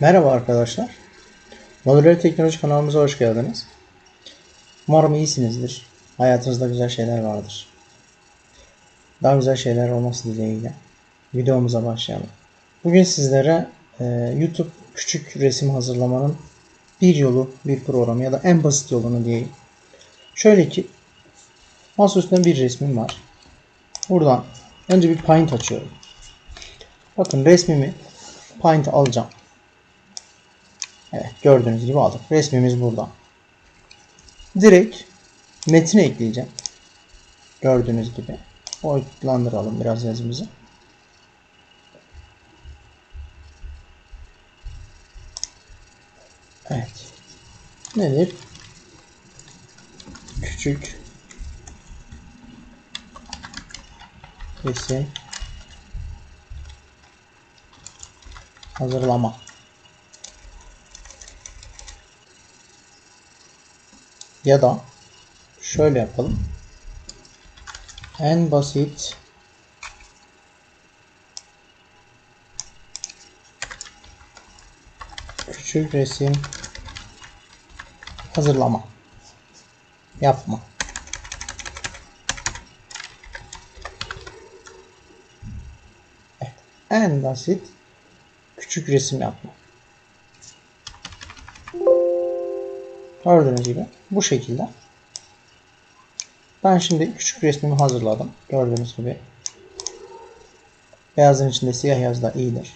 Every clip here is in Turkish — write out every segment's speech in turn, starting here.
Merhaba arkadaşlar. Modüler Teknoloji kanalımıza hoş geldiniz. Umarım iyisinizdir. Hayatınızda güzel şeyler vardır. Daha güzel şeyler olması dileğiyle videomuza başlayalım. Bugün sizlere e, YouTube küçük resim hazırlamanın bir yolu, bir programı ya da en basit yolunu diyeyim. Şöyle ki masa bir resmim var. Buradan önce bir Paint açıyorum. Bakın resmimi Paint alacağım. Evet gördüğünüz gibi aldık. Resmimiz burada. Direkt metine ekleyeceğim. Gördüğünüz gibi. Boyutlandıralım biraz yazımızı. Evet. Nedir? Küçük resim hazırlama. Ya da şöyle yapalım. En basit küçük resim hazırlama. Yapma. Evet. En basit küçük resim yapma. Gördüğünüz gibi bu şekilde. Ben şimdi küçük resmimi hazırladım. Gördüğünüz gibi. Beyazın içinde siyah yaz da iyidir.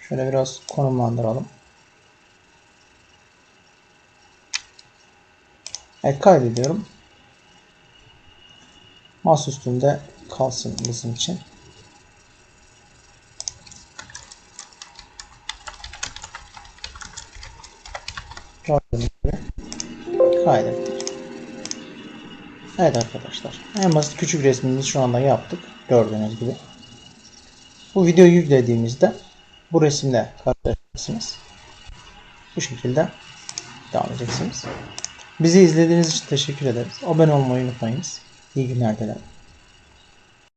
Şöyle biraz konumlandıralım. Evet kaydediyorum. Masa üstünde kalsın bizim için. Gördüğünüz gibi kaydettik. Evet arkadaşlar. En basit küçük resmimizi şu anda yaptık. Gördüğünüz gibi. Bu videoyu yüklediğimizde bu resimle karşılaşırsınız. Bu şekilde devam edeceksiniz. Bizi izlediğiniz için teşekkür ederiz. Abone olmayı unutmayınız. İyi günler dilerim.